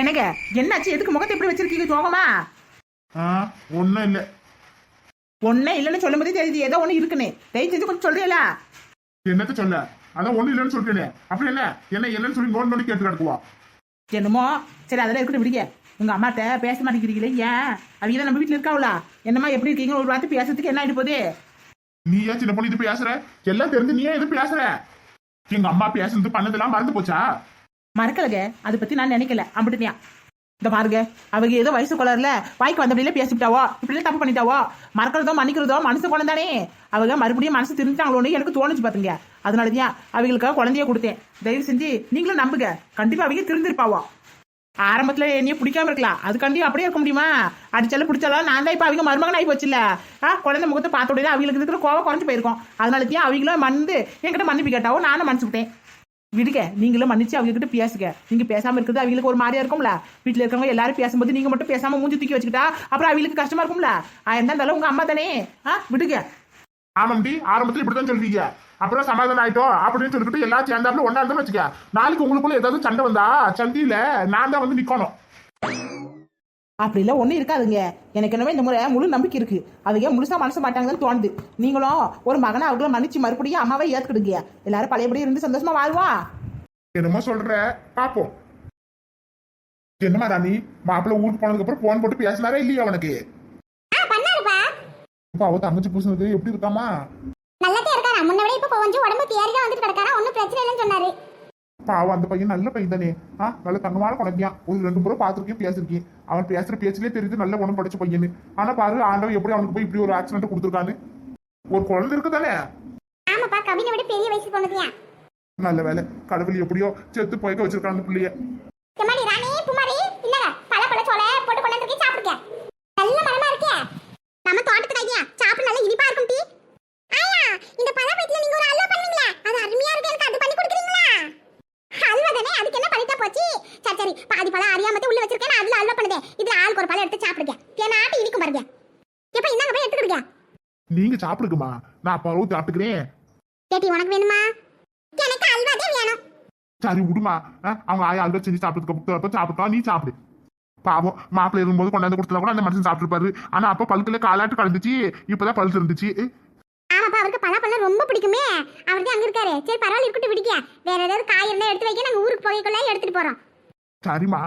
என்னங்க? என்னாச்சு? எதுக்கு முகத்தை எப்படி வச்சிருக்கீங்க? சோகமா? ஆ ஒன்றும் இல்லை. ஒன்னே இல்லைன்னு சொல்லும் போதே தெரியுது. ஏதோ ஒண்ணு இருக்குன்னு. தயவு செஞ்சு கொஞ்சம் சொல்றீங்களா? என்னத்த சொல்ல? அதான் ஒன்றும் இல்லைன்னு சொல்லிட்டேனே அப்படி என்ன? என்ன இல்லைன்னு சொல்லி நோன் நோண்டி கேட்டு கிடக்குவா? என்னமோ? சரி அதெல்லாம் இருக்கட்டும் விடுங்க. உங்க அம்மாட்ட பேச மாட்டேங்கிறீங்களே ஏன்? அவங்க தான் நம்ம வீட்டுல இருக்காவுல என்னம்மா எப்படி இருக்கீங்க? ஒரு வார்த்தை பேசுறதுக்கு என்ன ஆயிட்டு போகுது? நீ ஏன் சின்ன பொண்ணு இது பேசுற? எல்லாம் தெரிஞ்சு நீ ஏன் இது பேசுற? எங்க அம்மா பேசுனது பண்ணதெல்லாம் மறந்து போச்சா? மறக்கலங்க. அதை பத்தி நான் நினைக்கல. அப்படியா இந்த பாருங்க. அவங்க ஏதோ வயசு குளர்ல வாய்க்கு வந்தபடியில பேசிவிட்டாவோ? இப்படிலாம் தப்பு பண்ணிட்டாவோ? மறக்கிறதோ மன்னிக்கிறதோ மனசு குழந்தானே. அவங்க மறுபடியும் மனசு திருந்தாங்களோன்னு எனக்கு தோணுச்சு பாத்துங்க. அதனாலதான் அவங்களுக்காக குழந்தைய கொடுத்தேன். தயவு செஞ்சு நீங்களும் நம்புங்க. கண்டிப்பா அவங்க திருந்திருப்பாவோ? ஆரம்பத்துல என்னையும் பிடிக்காம இருக்கலாம். அதுக்காண்டி அப்படியே இருக்க முடியுமா? அடிச்சாலும் பிடிச்சாலும் நான் தான் இப்ப அவங்க மருமகன் ஆகி போச்சுல ஆ குழந்தை முகத்தை பார்த்த உடனே அவங்களுக்கு இருக்கிற கோவம் குறைஞ்சு போயிருக்கும். அதனால தான் அவங்களும் வந்து என்கிட்ட மன்னிப்பு கேட்டாவோ நானும் மன்னிச்சு விட்டேன். விடுங்க. நீங்களும் மன்னிச்சு அவங்க கிட்ட பேசுங்க. நீங்க பேசாம இருக்கிறது அவங்களுக்கு ஒரு மாதிரியா இருக்கும்ல? வீட்டுல இருக்கவங்க எல்லாரும் பேசும்போது நீங்க மட்டும் பேசாம மூஞ்சி தூக்கி வச்சுக்கிட்டா அப்புறம் அவங்களுக்கு கஷ்டமா இருக்கும்ல? ஆ என்ன இருந்தாலும் உங்க அம்மா தானே? ஆ விடுங்க. ஆமாம்டி ஆரம்பத்துல இப்படிதான் சொல்றீங்க. அப்புறம் சமாதானம் ஆயிட்டோம் அப்படின்னு சொல்லிட்டு எல்லாம் சேர்ந்தாப்புல ஒன்னா இருந்தாலும் வச்சுக்க. நாளைக்கு உங்களுக்குள்ள ஏதாவது சண்டை வந்தா சந்தியில நான் தான் வந்து நிக்கணும். அப்படிலாம் ஒன்றும் இருக்காதுங்க. எனக்கு என்னவே இந்த முறை முழு நம்பிக்கை இருக்கு. அதுங்க முழுசா மனசு மாட்டாங்கன்னு தோணுது. நீங்களும் ஒரு மகனை அவங்கள மன்னிச்சு மறுபடியும் அம்மாவை ஏத்துக்கிடுங்க. எல்லாரும் பழையபடி இருந்து சந்தோஷமா வாழ்வா? என்னமோ சொல்ற. பாப்போம். என்னமா ராணி மாப்பிள்ள ஊருக்கு போனதுக்கு அப்புறம் போன் போட்டு பேசினாரா இல்லையா அவனுக்கு இப்ப அவ தங்கச்சி பூசினது எப்படி இருக்காமா நல்லதே இருக்காரா? முன்ன விட இப்ப கொஞ்சம் உடம்பு தேறிதான் வந்துட்டு கிடக்காரா? ஒன்னும் பிரச்சனை இல்லைன்னு சொன்னாரு. பாவம் அந்த பையன் நல்ல பையன் தானே ஆ நல்ல தங்கமான குழந்தையான் ஒரு ரெண்டு முறை பார்த்துருக்கேன் பேசிருக்கேன் அவன் பேசுற பேச்சிலே தெரியுது நல்ல உடம்பு படைச்ச பையனு ஆனா பாரு ஆண்டவன் எப்படி அவனுக்கு போய் இப்படி ஒரு ஆக்சிடென்ட் கொடுத்துருக்கான்னு. ஒரு குழந்தை இருக்கு தானே ஆமாப்பா கவினை விட பெரிய வயசு பொண்ணுதியா. நல்ல வேலை. கடவுள் எப்படியோ செத்து போய்க்க வச்சிருக்கான் அந்த பிள்ளைய. ராணி குமாரி இல்ல பல பழ சோள போட்டு கொண்டு வந்து சாப்பிடுங்க நல்ல மரமா இருக்கே நம்ம தோட்டத்துக்கு ஐயா சாப்பிட நல்ல இனிப்பா இருக்கும் டீ ஆயா இந்த பழ பழத்துல நீங்க ஒரு அல்வா பண்ணுவீங்களா அது அருமையா இருக்கு எனக்கு அது பண்ணி கொடுக்குறீங்களா அல்வா தானே அதுக்கு என்ன பண்ணிட்டா போச்சு சரி சரி பாதி பழம் அறியாமத்தே உள்ள வச்சிருக்கேன் நான் அதுல அல்வா பண்ணுதே இதுல ஆளுக்கு ஒரு பழம் எடுத்து சாப்பிடுங்க தேனாட்டு இனிக்கும் பாருங்க எப்ப இந்தாங்க போய் எடுத்துக்கிடுங்க நீங்க சாப்பிடுக்குமா? நான் அப்பாவும் சாப்பிட்டுக்கிறேன். கேட்டி உனக்கு வேணுமா? எனக்கு அல்வா தான் வேணும். சரி விடுமா. அவங்க ஆயா அல்வா செஞ்சு அப்புறம் சாப்பிட்டா நீ சாப்பிடு. பாவம் மாப்பிள்ளை இருக்கும்போது கொண்டாந்து கொடுத்தா கூட அந்த மனுஷன் சாப்பிட்டுருப்பாரு. ஆனா அப்ப பழுத்துல காலாட்டு கலந்துச்சு இப்பதான் பழுத்து இருந்துச்சு ஆமாப்பா அவருக்கு பலாப்பழம் ரொம்ப பிடிக்குமே. அவர் தான் அங்க இருக்காரு. சரி பரவாயில்ல இருக்கட்டும் விடிக்க வேற ஏதாவது காய் இருந்தா எடுத்து வைக்க நாங்க ஊருக்கு போய்க்குள்ள எடுத்துட்டு போறோம். சரிம்மா.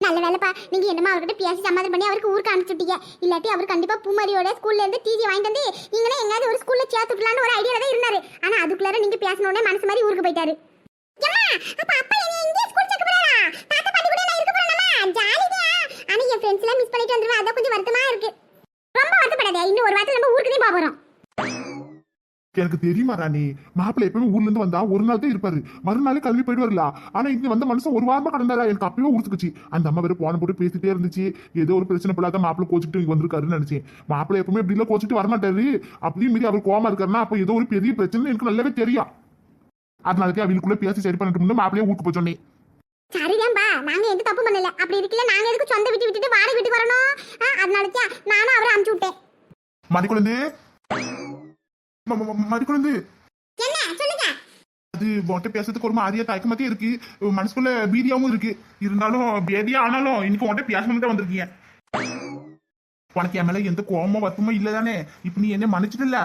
நல்ல வேலைப்பா நீங்க என்னமா அவர்கிட்ட பேசி சமாதானம் பண்ணி அவருக்கு ஊருக்கு அனுப்பிச்சுட்டீங்க இல்லாட்டி அவர் கண்டிப்பா பூமாரியோட ஸ்கூல்ல இருந்து டிஜி வாங்கிட்டு வந்து நீங்களே எங்கேயாவது ஒரு ஸ்கூல்ல சேர்த்துக்கலாம்னு ஒரு ஐடியால தான் இருந்தாரு ஆனா அதுக்குள்ளார நீங்க பேசின உடனே மனசு மாதிரி ஊருக்கு போயிட்டாரு அப்ப அப்பா என்னைய இங்கேயே ஸ்கூல் சேர்க்க போறாரா? தாத்தா, பாட்டி கூட நான் இருக்க ஆனா என் ஃப்ரெண்ட்ஸ் எல்லாம் மிஸ் பண்ணிட்டு வந்துருவேன். அதான் கொஞ்சம் வருத்தமா இருக்கு. ரொம்ப வருத்தப்படாதே இன்னும் ஒரு வாரத்துல நம்ம ஊருக்கு தான் போறோம். எனக்கு தெரியுமா ராணி? மாப்பிள்ளை எப்பவுமே ஊர்ல இருந்து வந்தா ஒரு நாள் தான் இருப்பாரு. மறுநாளே கிளம்பி போயிடுவாருல ஆனா இங்க வந்த மனுஷன் ஒரு வாரமா கடந்தாரா? எனக்கு அப்பவே உறுத்துக்குச்சு. அந்த அம்மா வேற போன போட்டு பேசிட்டே இருந்துச்சு. ஏதோ ஒரு பிரச்சனை படாத மாப்பிள்ளை கோச்சிட்டு இங்க வந்திருக்காருன்னு நினைச்சேன். மாப்பிள்ளை எப்பவுமே இப்படி எல்லாம் கோச்சிட்டு வரமாட்டாரு. அப்படியும் மீறி அவர் கோமா இருக்காருன்னா அப்ப ஏதோ ஒரு பெரிய பிரச்சனை எனக்கு நல்லாவே தெரியும். அதனாலதான் அவங்களுக்குள்ள பேசி சரி பண்ணிட்டு முன்ன மாப்பிள்ளையே ஊருக்கு போய் சொன்னேன். சரிதான்பா நாங்க எந்த தப்பு பண்ணல. அப்படி இருக்கல நாங்க எதுக்கு சொந்த வீட்டு விட்டுட்டு வாடகை வீட்டுக்கு வரணும்? அதனாலதான் நானும் அவரை அனுப்பிச்சு விட்டேன். மடிக்குழந்து ம- ம- ம- மடிக்குழந்து என்ன? சொல்லுங்க. அது உன்கிட்ட பேசுறதுக்கு ஒரு மாதிரியா தயக்கமாத்தே இருக்கு. மனசுக்குள்ள பீதியாவும் இருக்கு. இருந்தாலும் பேதியா ஆனாலும் இன்னைக்கு உன்கிட்ட பேசணும்னு தான் வந்திருக்கீங்க. உனக்கு என் மேல எந்த கோபமும் வருத்தமும் இல்ல தானே? இப்ப நீ என்ன மன்னிச்சிட்டல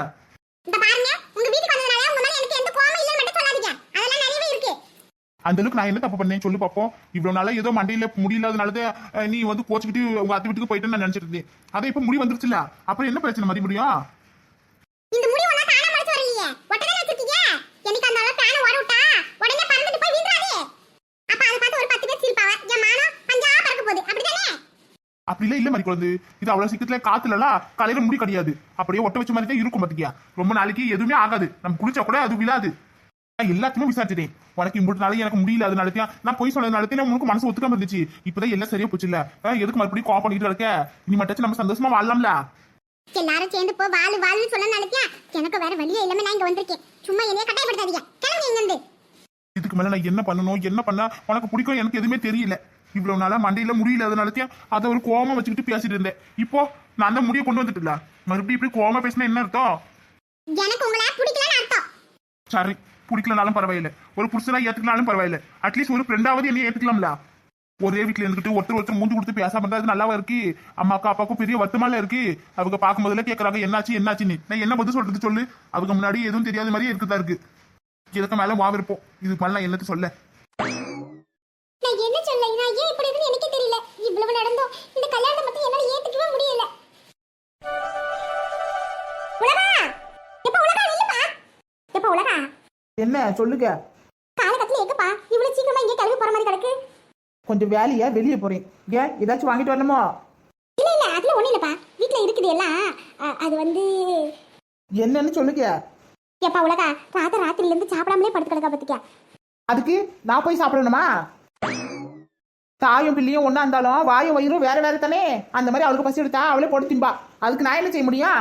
அந்த அளவுக்கு நான் என்ன தப்பு பண்ணேன் சொல்லு பாப்போம். இவ்வளவு நாளா ஏதோ மண்டையில முடியலாதனாலதான் நீ வந்து கோச்சுக்கிட்டு உங்க அத்தை வீட்டுக்கு போயிட்டு நான் நினைச்சிட்டு இருந்தேன். அதை இப்ப முடி வந்துருச்சுல அப்புறம் என்ன பிரச்சனை மதி முடியும் இந்த முடி ஒண்ணா தானா முளைச்சு வரலையே ஒட்டதான் வச்சிருக்கீங்க எனக்கு அந்த அளவு தானே ஓட விட்டா உடனே பறந்துட்டு போய் விழுந்துறாதே அப்ப அதை பார்த்து ஒரு பத்து பேர் சிரிப்பாவ என் மானம் பஞ்சா பறக்க போகுது அப்படிதானே அப்படிலாம் இல்ல மாதிரி குழந்தை. இது அவ்வளவு சீக்கிரத்துல காத்துலலாம் காலையில முடி கிடையாது. அப்படியே ஒட்ட வச்ச மாதிரி தான் இருக்கும் பாத்தியா? ரொம்ப நாளைக்கு எதுவுமே ஆகாது. நம்ம குளிச்சா கூட அது விழாது. நான் எல்லாத்தையுமே விசாரிச்சிட்டேன். உனக்கு இம்புட்டு நாளைக்கு எனக்கு முடியல அதனாலத்தையும் நான் போய் சொன்னதுனாலத்தையும் உனக்கு மனசு ஒத்துக்காம இருந்துச்சு. இப்பதான் எல்லாம் சரியா போச்சு இல்ல. எதுக்கு மறுபடியும் கால் பண்ணிட்டு இருக்க? இனி மட்டும் நம்ம சந்தோஷமா வாழலாம்ல. எல்லாரும் சேர்ந்து போ வாழு வாழுன்னு சொன்ன நினைக்கியா எனக்கு வேற வழியே இல்லாம நான் இங்க வந்திருக்கேன். சும்மா என்னைய கட்டாயப்படுத்தாதீங்க. கிளம்பி இங்க இருந்து. இதுக்கு மேல நான் என்ன பண்ணணும்? என்ன பண்ணா உனக்கு பிடிக்கும்? எனக்கு எதுவுமே தெரியல. இவ்வளவு நாளா மண்டையில முடியல அதனாலத்தையும் அதை ஒரு கோவமா வச்சுக்கிட்டு பேசிட்டு இருந்தேன். இப்போ நான் தான் முடிய கொண்டு வந்துட்டுல மறுபடியும் இப்படி கோவமா பேசினா என்ன அர்த்தம்? எனக்கு உங்களை பிடிக்கலன்னு அர்த்தம். சரி பிடிக்கலனாலும் பரவாயில்ல. ஒரு புருஷனா ஏத்துக்கனாலும் பரவாயில்ல. அட்லீஸ்ட் ஒரு ஃப்ரெண்டாவது என்னைய ஏத்துக்கலாம்ல. ஒரே வீட்டுல இருந்துட்டு ஒருத்தர் ஒருத்தர் மூஞ்சி கொடுத்து பேசாம இருந்தா அது நல்லாவா இருக்கு? அம்மாக்கும் அப்பாவுக்கும் பெரிய வருத்தமால இருக்கு. அவங்க பார்க்கும் போதுல கேக்குறாங்க என்னாச்சு என்னாச்சுன்னு. நான் என்ன பதில் சொல்றது சொல்லு? அவங்க முன்னாடி எதுவும் தெரியாத மாதிரியே இருக்குதா இருக்கு? இதுக்கு மேல வா இருப்போம் இதுக்கு மேல நான் என்னத்த சொல்ல? என்ன? சொல்லுங்க. காலகட்டத்துல எங்கப்பா? இவ்வளவு சீக்கிரமா இங்கே கிளம்பி போற மாதிரி கிடக்கு? கொஞ்சம் வேலையா? வெளியே போறேன். ஏன் ஏதாச்சும் வாங்கிட்டு வரணுமோ? இல்ல இல்ல அதுல ஒண்ணு இல்லப்பா. வீட்ல இருக்குது எல்லாம். அது வந்து என்னன்னு சொல்லுங்க. எப்பா உலகா ராத்த ராத்திரில இருந்து சாப்பிடாமலே படுத்து கிடக்கா பத்திக்கா. அதுக்கு நான் போய் சாப்பிடணுமா? தாயும் பிள்ளையும் ஒண்ணா இருந்தாலும் வாயும் வயிறும் வேற வேற தானே? அந்த மாதிரி அவளுக்கு பசி எடுத்தா அவளே போட்டு திம்பா. அதுக்கு நான் என்ன செய்ய முடியும்?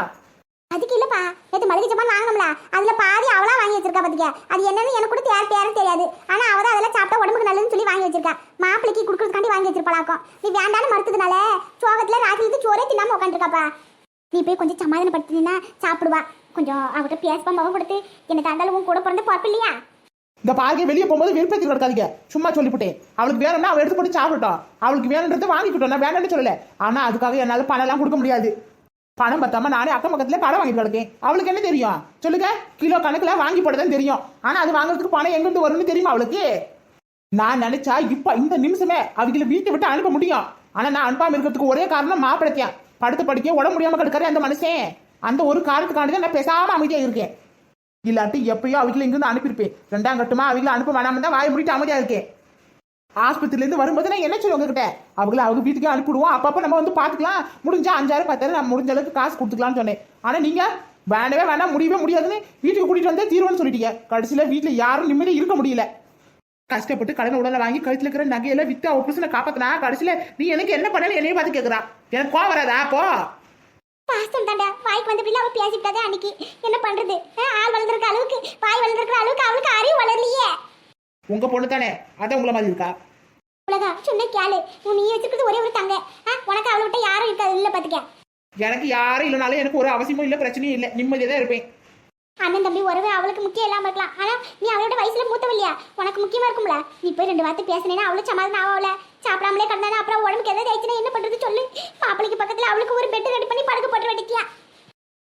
அதுக்கு இல்லப்பா நேற்று மளிகை ஜப்பான் வாங்கணும்ல அதுல பாதி அவளா வாங்கி வச்சிருக்கா பாத்திக்க. அது என்னன்னு எனக்கு கூட யார் பேரும் தெரியாது. ஆனா அவ தான் அதெல்லாம் சாப்பிட்டா உடம்புக்கு நல்லதுன்னு சொல்லி வாங்கி வச்சிருக்கா. மாப்பிளைக்கு கொடுக்கறதுக்காண்டி வாங்கி வச்சிருப்பாளாக்கும் நீ வேண்டான்னு மறுத்ததுனால சோகத்துல ராத்திரிக்கு சோறே தின்னாம உட்காந்துருக்காப்பா நீ போய் கொஞ்சம் சமாதானப்படுத்தினா சாப்பிடுவா. கொஞ்சம் அவகிட்ட பேசப்பா முகம் கொடுத்து. எனக்கு அந்த உன் கூட பிறந்து பொறுப்பு இல்லையா? இந்த பார்க்க வெளியே போகும்போது விருப்பத்தில் நடக்காதீங்க. சும்மா சொல்லிவிட்டேன் அவளுக்கு வேணும்னா அவள் எடுத்து போட்டு சாப்பிட்டோம் அவளுக்கு வேணுன்றதை வாங்கிக்கிட்டோம். நான் வேணும்னு சொல்லல. ஆனா அதுக்காக என்னால் பணம்லாம் கொடுக்க முடியாது. பணம் பத்தாம நானே அக்கம் பக்கத்துல கடை வாங்கிட்டு கிடக்கேன். அவளுக்கு என்ன தெரியும்? சொல்லுங்க. கிலோ கணக்குல வாங்கி போடுறதுன்னு தெரியும். ஆனா அது வாங்குறதுக்கு பணம் எங்கிருந்து வரும்னு தெரியுமா அவளுக்கு? நான் நினைச்சா இப்ப இந்த நிமிஷமே அவங்கள வீட்டை விட்டு அனுப்ப முடியும். ஆனா நான் அனுப்பாம இருக்கிறதுக்கு ஒரே காரணம் மாப்பிடத்தியான் படுத்து படிக்க உடம்பு முடியாம கிடக்காரு அந்த மனுஷன். அந்த ஒரு காரணத்துக்காண்டி தான் நான் பேசாம அமைதியா இருக்கேன். இல்லாட்டி எப்பயோ அவங்கள இங்கிருந்து அனுப்பியிருப்பேன். ரெண்டாம் கட்டமா அவங்கள அனுப்ப வேணாம தான் வாய் முடிட்டு அமைதியா இருக்கேன். ஆஸ்பத்திரில இருந்து வரும்போது நான் என்ன சொல்லுவேன் உங்ககிட்ட? அவங்கள அவங்க வீட்டுக்கே அனுப்பிடுவோம் அப்பப்ப நம்ம வந்து பாத்துக்கலாம். முடிஞ்சா அஞ்சாயிரம் பத்தாயிரம் நம்ம முடிஞ்ச அளவுக்கு காசு கொடுத்துக்கலாம்னு சொன்னேன். ஆனா நீங்க வேண்டவே வேணாம் முடியவே முடியாதுன்னு வீட்டுக்கு கூட்டிட்டு வந்தே தீர்வுன்னு சொல்லிட்டீங்க. கடைசியில வீட்டுல யாரும் நிம்மதி இருக்க முடியல. கஷ்டப்பட்டு கடன் உடலை வாங்கி கழுத்துல இருக்கிற நகையெல்லாம் வித்து அவ புருஷனை காப்பாத்தினா கடைசியில நீ எனக்கு என்ன பண்ணல என்னைய பார்த்து கேக்குறா. எனக்கு கோவம் வராதா? போ. பாஸ்தம் தாண்டா. வாய்க்கு வந்த பிள்ளை அவ பேசிட்டாதே அன்னைக்கு. என்ன பண்றது? ஆ, ஆள் வளர்ந்துருக்க அளவுக்கு வாய் வளர்ந்துருக்கிற அளவுக்கு அவளுக்கு அறிவு வளரலையே. உங்க பொண்ணு தானே? அதான் உங்களை மாதிரி இருக்கா? உலகா சொன்ன கேளு. நீ வச்சிருக்கிறது ஒரே ஒரு தங்க. உனக்கு அவளை விட்ட யாரும் இருக்காது. இல்ல பாத்துக்க. எனக்கு யாரும் இல்லைனாலும் எனக்கு ஒரு அவசியமும் இல்லை பிரச்சனையும் இல்லை. நிம்மதியாக தான் இருப்பேன். அண்ணன் தம்பி உறவு அவளுக்கு முக்கியம் இல்லாம இருக்கலாம். ஆனா நீ அவளோட வயசுல மூத்தவல்லையா உனக்கு முக்கியமா இருக்கும்ல. நீ போய் ரெண்டு வார்த்தை பேசினேன்னா அவளும் சமாதானம் ஆகல சாப்பிடாமலே கிடந்தானா அப்புறம் உடம்புக்கு எதாவது ஆயிடுச்சுன்னா என்ன பண்றது சொல்லு. மாப்பிளைக்கு பக்கத்துல அவளுக்கு ஒரு பெட் ரெடி பண்ணி படுக்க போட்டு வெட்டிக்கியா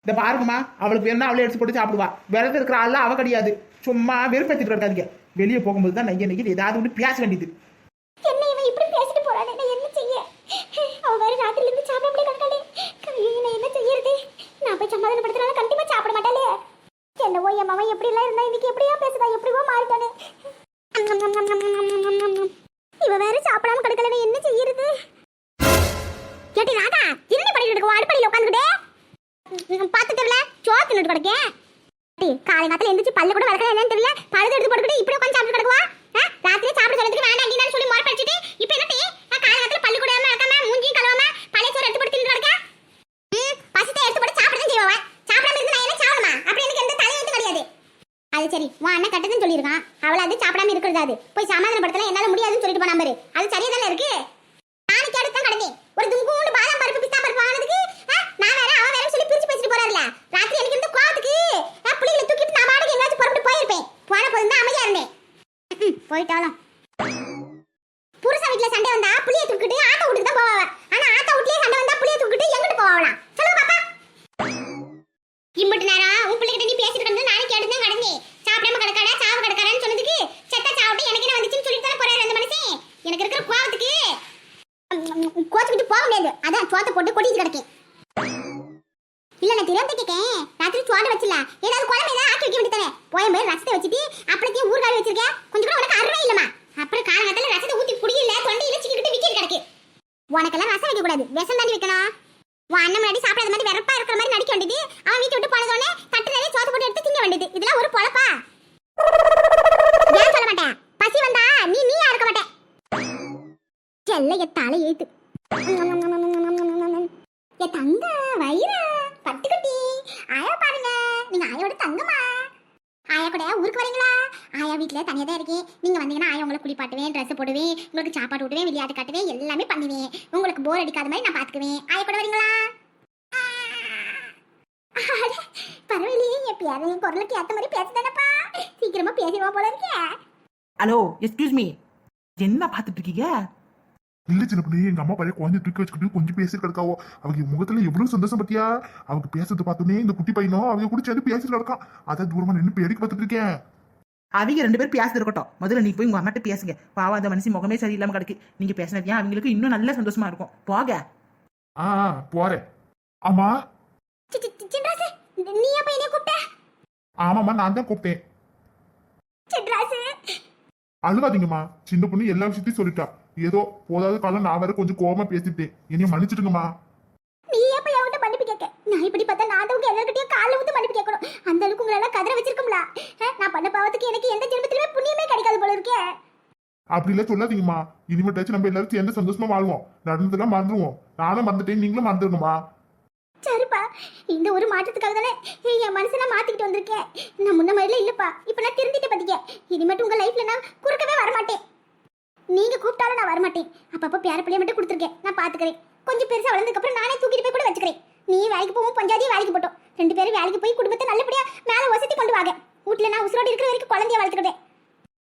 இந்த பாருங்கம்மா அவளுக்கு வேணா அவளே எடுத்து போட்டு சாப்பிடுவா. விரதம் இருக்கிற ஆள்லாம் அவ கிடையாது. சும்மா வெறுப்பேற்றிட்டு இருக்காதீங்க. வெளியே போகும்போது தான் நைய நைய ஏதாவது ஒன்று பேச வேண்டியது. இப்படி பேசிட்டு போறானே நான் என்ன செய்ய? அவ வேற ராத்திரில இருந்து சாப்பிடாமலே கிடக்காளே. கையோ நான் என்ன செய்யறது? நான் போய் சமாதானப்படுத்தினாலும் கண்டிப்பா சாப்பிட மாட்டாளே. என்னவோ என் மாமா எப்படி எல்லாம் இருந்தா இன்னைக்கு எப்படியோ பேசுதா எப்படியோ மாறிட்டானே. இவ வேற சாப்பிடாம கிடக்கல என்ன செய்யறது? கேட்டி ராதா என்ன பண்ணிட்டு இருக்க அடுப்படியில் உட்காந்துக்கிட்டே. பார்த்து தெரியல சோறு தின்னுட்டு கிடக்கேன் காலை நேரத்தில் எந்திரிச்சு பல்ல கூட வளர்க்கல என்னன்னு தெரியல? பழுது எடுத்து போட்டுக்கிட்டு இப்படி உட்காந்து சாப்பிட்டு கிடக்குவா? ராத்திரி சாப்பிட சொல்றதுக்கு வேண்டாம் அப்படின்னு சொல்லி மோர் படிச்சுட்டு இப்போ என்ன டீ காலை நேரத்துல கூட இருக்காம மூஞ்சியும் கழுவாம பழைய சோறு எடுத்து போட்டு தின்னு கிடக்க? ம் பசித்தை எடுத்து போட்டு சாப்பிட தான் சாப்பிடாம இருந்து நான் என்ன சாப்பிடுமா அப்படி எனக்கு எந்த தலையெழுத்து கிடையாது. அது சரி உன் அண்ணன் கட்டதுன்னு சொல்லியிருக்கான். அவளை அது சாப்பிடாம இருக்கிறது அது. போய் சமாதானப்படுத்தலாம் என்னால முடியாதுன்னு சொல்லிட்டு போனா பாரு. அது சரியா தானே இருக்கு? நாளைக்கு அடுத்து தான் ஒரு தும்கூண்டு பாதாம் பருப்பு பிஸ்தா பருப்பு வாங்கினதுக்கு நான் வேற அவன் வேற சொல்லி பிரிச்சு பேசிட்டு போறாருல. ராத்திரி எனக்கு இருந்த கோவத்துக்கு நான் பிள்ளைகளை தூக்கிட்டு நான் பாட்டுக்கு எங்கேயாச்சும் புறப்பட்டு போயிருப்பேன். போன போதும் தான் அமைதியா இருந்தேன். போயிட்டாலும். புருஷ வீட்டுல சண்டை வந்தா புளிய தூக்கிட்டு ஆத்த வீட்டுக்கு தான் போவாங்க ஆனா ஆத்த வீட்லயே சண்டை வந்தா புளிய தூக்கிட்டு எங்கிட்டு போவாங்களாம் சொல்லுங்க பாப்பா. இம்பட்டு நேரம் உன் பிள்ளைகிட்ட நீ பேசிட்டு கிடந்து நானே கேட்டு தான் கடந்தேன் சாப்பிடாம கிடக்காடா சாவு கிடக்காடான்னு சொன்னதுக்கு செத்தா சாப்பிட்டு எனக்கு என்ன வந்துச்சுன்னு சொல்லிட்டு தானே போறாரு அந்த மனுஷன் எனக்கு இருக்கிற கோவத்துக்கு கோச்சுக்கிட்டு போக முடியாது அதான் சோத்தை போட்டு கொட்டிட்டு கிடக்கேன் இல்ல நான் தெரியாம கேட்கேன் ராத்திரி சோறு வச்சில ஏதாவது குழம்பு ஏதாவது ஆக்கி வைக்க வேண்டியதானே போய் போய் ரசத்தை வச்சுட்டு அப்பளத்தையும் ஊறுகாய் வச்சிருக்கேன் கொஞ்சம் கூட உனக்கு அருமை இல்லமா அப்புறம் காலகட்டத்தில் ரசத்தை ஊத்தி குடிக்கல தொண்டையில சிக்கிட்டு விக்கெட் கிடக்கு உனக்கெல்லாம் ரசம் வைக்க கூடாது விஷம் தாண்டி வைக்கணும் உன் அண்ணன் முன்னாடி சாப்பிடாத மாதிரி வெறப்பா இருக்கிற மாதிரி நடிக்க வேண்டியது. அவன் வீட்டை விட்டு போனதோடனே தட்டு சோத்து போட்டு எடுத்து திங்க வேண்டியது. இதெல்லாம் ஒரு பொழப்பா? ஏன் சொல்ல மாட்டேன்? பசி வந்தா நீ நீ இருக்க மாட்டேன் செல்ல எத்தால ஏத்து. என் தங்க வயிறு கட்டி ஆயா பாருங்க. நீங்க ஆயோட தங்கம்மா. ஆயா கூட ஊருக்கு வரீங்களா? ஆயா வீட்ல தனியா தான் இருக்கேன். நீங்க வந்தீங்கன்னா ஆயா உங்களை குளிப்பாட்டுவேன் ட்ரெஸ் போடுவேன் உங்களுக்கு சாப்பாடு விடுவேன் விளையாட்டு காட்டுவேன் எல்லாமே பண்ணுவேன். உங்களுக்கு போர் அடிக்காத மாதிரி நான் பார்த்துக்குவேன் ஆயா கூட வரீங்களா? பரவாயில்லையே என் பேர என் குரலுக்கு ஏத்த மாதிரி பேசுதானப்பா? சீக்கிரமா பேசிடுவா போல இருக்கே. ஹலோ எக்ஸ்கியூஸ் மீ என்ன பார்த்துட்டு இருக்கீங்க? இல்ல சின்ன பொண்ணு எங்க அம்மா பழைய குழந்தை தூக்கி வச்சுக்கிட்டு கொஞ்சம் பேசிட்டு கிடக்காவோ. அவங்க முகத்துல எவ்வளவு சந்தோஷம் பத்தியா? அவங்க பேசுறது பார்த்தோன்னே இந்த குட்டி பையனும் அவங்க கூட சேர்ந்து பேசிட்டு கிடக்கான். அதான் தூரமா நின்று பேடிக்கு பார்த்துட்டு இருக்கேன். அவங்க ரெண்டு பேரும் பேசுறது இருக்கட்டும். முதல்ல நீ போய் உங்க அம்மாட்ட பேசுங்க. பாவம் அந்த மனுஷன் முகமே சரியில்லாம கிடக்கு. நீங்க பேசினது ஏன்? அவங்களுக்கு இன்னும் நல்ல சந்தோஷமா இருக்கும். போக. ஆ ஆ, போறேன். ஆமா நீ அப்ப என்னைய கூப்பிட்ட? ஆமாம்மா நான் தான் கூப்பிட்டேன். சின்ராசு அழுவாதீங்கம்மா. சின்ன பொண்ணு எல்லா விஷயத்தையும் சொல்லிட்டா. ஏதோ போதாத காலம் நான் வேற கொஞ்சம் கோவமா பேசிட்டேன். என்னைய மன்னிச்சிடுங்கம்மா. நீ எப்ப என்கிட்ட மன்னிப்பு கேட்க? நான் இப்படி பார்த்தா நான் தான் உங்க எல்லார்கிட்டயும் கால்ல ஊத்து மன்னிப்பு கேட்கணும். அந்த அளவுக்கு உங்களெல்லாம் கதற வச்சிருக்கும்ல. அஹ், நான் பண்ண பாவத்துக்கு எனக்கு எந்த ஜென்மத்திலுமே புண்ணியமே கிடைக்காது போல இருக்கே. அப்படிலாம் சொல்லாதீங்கம்மா. இனிமேட்டாச்சும் நம்ம எல்லாரும் சேர்ந்து சந்தோஷமா வாழ்வோம். நடந்ததெல்லாம் மறந்துடுவோம் நானும் மறந்துட்டேன். நீங்களும் மறந்துடுங்கம்மா சரிப்பா இந்த ஒரு மாற்றத்துக்காக தானே என் மனசை நான் மாத்திக்கிட்டு வந்திருக்கேன். நான் முன்ன மாதிரில இல்லப்பா. இப்ப நான் திருந்திட்டு பாத்தீங்க இனிமேட்டு உங்க லைஃப்ல நான் குறுக்கவே வரமாட்டேன். நீங்க கூப்பிட்டாலும் நான் வரமாட்டேன். அப்பப்ப பேர பிள்ளைய மட்டும் கொடுத்துருக்கேன். நான் பாத்துக்கிறேன். கொஞ்சம் பெருசா வளர்ந்ததுக்கு அப்புறம் நானே தூக்கிட்டு போய் கூட வச்சுக்கிறேன். நீ வேலைக்கு போவோம் பஞ்சாதியும் வேலைக்கு போட்டோம். ரெண்டு பேரும் வேலைக்கு போய் குடும்பத்தை நல்லபடியா மேல வசதி கொண்டு வாங்க. வீட்டுல நான் உசுரோடு இருக்கிற வரைக்கும் குழந்தைய வளர்த்துக்கிட்டேன்.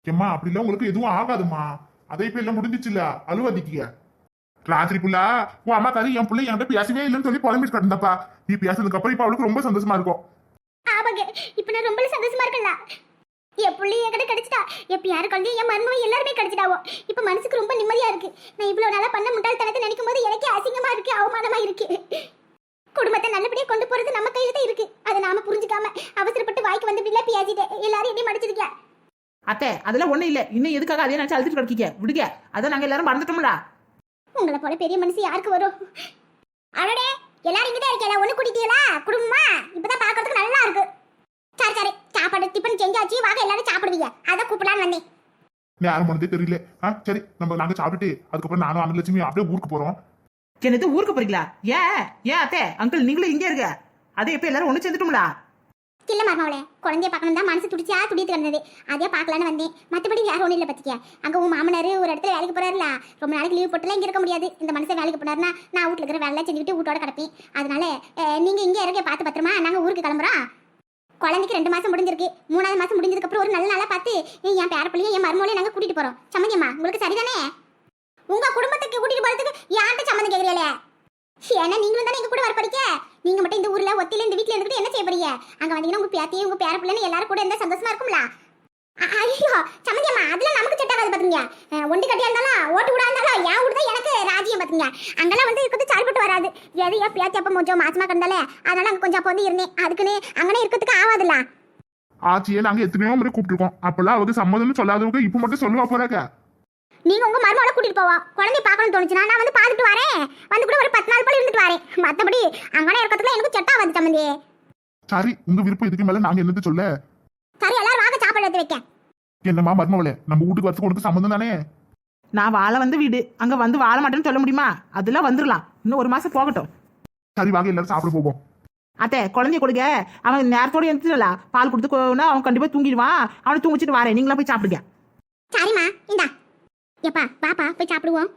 ஏம்மா அப்படிலாம் உங்களுக்கு எதுவும் ஆகாதும்மா. அதை இப்ப எல்லாம் முடிஞ்சிச்சுல அழுவாதிக்கிய ராத்திரி புள்ளா உன் அம்மா கறி என் பிள்ளை என்கிட்ட பேசவே இல்லைன்னு சொல்லி புலம்பிட்டு கிடந்தப்பா. நீ பேசுனதுக்கு அப்புறம் இப்ப அவளுக்கு ரொம்ப சந்தோஷமா இருக்கும். ஆமாங்க. இப்ப நான் ரொம்ப சந்தோஷமா இருக்கேன்ல. என் புள்ளி என்கிட்ட கிடைச்சிட்டா எப்ப யாரு குழந்தையும் என் மருமகம் எல்லாருமே கிடைச்சிட்டாவோ. இப்ப மனசுக்கு ரொம்ப நிம்மதியா இருக்கு. நான் இவ்வளவு நாளா பண்ண முட்டாள்தனத்தை நினைக்கும் போது எனக்கே அசிங்கமா இருக்கு அவமானமா இருக்கு. குடும்பத்தை நல்லபடியா கொண்டு போறது நம்ம கையில தான் இருக்கு. அதை நாம புரிஞ்சுக்காம அவசரப்பட்டு வாய்க்கு வந்து இப்படிலாம் பேசிட்டேன். எல்லாரும் என்னையும் மடிச்சிருக்க அத்தை அதெல்லாம் ஒண்ணும் இல்ல. இன்னும் எதுக்காக அதே நினைச்சு அழுதுட்டு கிடக்கீங்க? விடுங்க. அதான் நாங்க எல்லாரும் மறந்துட்டோம்ல. உங்களை போல பெரிய மனசு யாருக்கு வரும்? அடடே! எல்லாரும் இங்கதான் இருக்கல ஒண்ணு கூட்டிட்டீங்களா குடும்பமா? இப்பதான் பாக்குறதுக்கு நல்லா இருக்கு. சரி சரி. சாப்பாடு டிஃபன் செஞ்சாச்சு வாங்க எல்லாரும் சாப்பிடுவீங்க. அதான் கூப்பிடலான்னு வந்தேன். யாரும் பண்ணதே தெரியல? ஆ சரி. நம்ம நாங்க சாப்பிட்டுட்டு அதுக்கப்புறம் நானும் அன்னலட்சுமி அப்படியே ஊருக்கு போறோம். என்னது ஊருக்கு போறீங்களா? ஏன்? ஏன் அத்தை? அங்கிள் நீங்களும் இங்கே இருக்க அதை எப்ப எல்லாரும் ஒண்ணு சேர்ந்துட்டோம்ல? இல்ல மருமாவளே குழந்தைய பார்க்கணும் தான் மனசு துடிச்சா துடித்து கிடந்தது. அதே பார்க்கலான்னு வந்தேன். மற்றபடி வேற ஒன்றும் இல்லை பத்திக்க அங்க உன் மாமனார் ஒரு இடத்துல வேலைக்கு போறாருல. ரொம்ப நாளைக்கு லீவ் போட்டுலாம் இங்கே இருக்க முடியாது. இந்த மனுஷன் வேலைக்கு போனார்னா நான் வீட்டில் இருக்கிற வேலை செஞ்சுக்கிட்டு வீட்டோட கிடப்பேன். அதனால நீங்கள் நீங்க இங்க இருக்க பார்த்து பத்திரமா நாங்க ஊருக்கு கிளம்புறோம். குழந்தைக்கு ரெண்டு மாசம் முடிஞ்சிருக்கு. மூணாவது மாசம் முடிஞ்சதுக்கப்புறம் ஒரு நல்ல நாளாக பார்த்து என் பேர பிள்ளையும் என் மருமகளையும் நாங்கள் கூட்டிட்டு போறோம். சம்மந்தியம்மா உங்களுக்கு சரிதானே? உங்க குடும்பத்துக்கு கூட்டிகிட்டு போகிறதுக்கு யார்கிட்ட சம்மந்தம் கேட்குறீங்களே ஏன்னா நீங்களும் தானே எங்க கூட வர படிக்க? நீங்க மட்டும் இந்த ஊர்ல ஒத்தில இந்த வீட்ல இருந்துட்டு என்ன செய்ய போறீங்க? அங்க வந்தீங்கன்னா உங்க பேத்தி உங்க பேர பிள்ளைன்னு எல்லாரும் கூட இருந்தா சந்தோஷமா இருக்கும்ல? ஐயோ சம்மந்தியம்மா அதெல்லாம் நமக்கு செட் ஆகாது பாத்தீங்க அஹ், ஒண்டி கட்டியா இருந்தாலும் ஓட்டு கூட இருந்தாலும் என் வீடு தான் எனக்கு ராஜ்யம் பாத்தீங்க அங்கெல்லாம் வந்து இருக்கிறது சரிப்பட்டு வராது. எது என் பேத்தி அப்ப கொஞ்சம் மாசமா கிடந்தாலே அதனால அங்க கொஞ்சம் அப்ப வந்து இருந்தேன். அதுக்குன்னு அங்கனே இருக்கிறதுக்கு ஆகாதுல்ல ஆச்சியே நாங்க எத்தனையோ முறை கூப்பிட்டுருக்கோம். அப்பெல்லாம் அவங்க சம்மதம்னு சொல்லாதவங்க இப்ப மட்டும் சொல்லுவா போறாங்க. நீங்க உங்க மருமகளை கூட்டிட்டு போவா. குழந்தைய பார்க்கணும்னு தோணுச்சுன்னா நான் வந்து பார்த்துட்டு வரேன். வந்து கூட ஒரு பத்து நாள் போல இருந்துட்டு வரேன். மத்தபடி அங்கனே இருக்கிறதுக்குலாம் எனக்கு செட் ஆகாது சம்மந்தி. சரி உங்க விருப்பம் இதுக்கு மேல நாங்க என்னது சொல்ல? சரி எல்லாரும் வாங்க சாப்பாடு எடுத்து வைக்க. என்னம்மா மர்மவளே நம்ம வீட்டுக்கு வரதுக்கு உனக்கு சம்மந்தம் தானே? நான் வாழ வந்த வீடு அங்க வந்து வாழ மாட்டேன்னு சொல்ல முடியுமா? அதெல்லாம் வந்துடலாம் இன்னும் ஒரு மாசம் போகட்டும். சரி வாங்க எல்லாரும் சாப்பிட போவோம். அத்தை குழந்தைய கொடுங்க. அவன் நேரத்தோட எழுந்துடல பால் கொடுத்து அவன் கண்டிப்பா தூங்கிடுவான். அவனை தூங்கிச்சிட்டு வரேன். நீங்களா போய் சாப்பிடுங்க. சரிம்மா இந்தா. எப்பா பாப்பா போய் சாப்பிடுவோம்.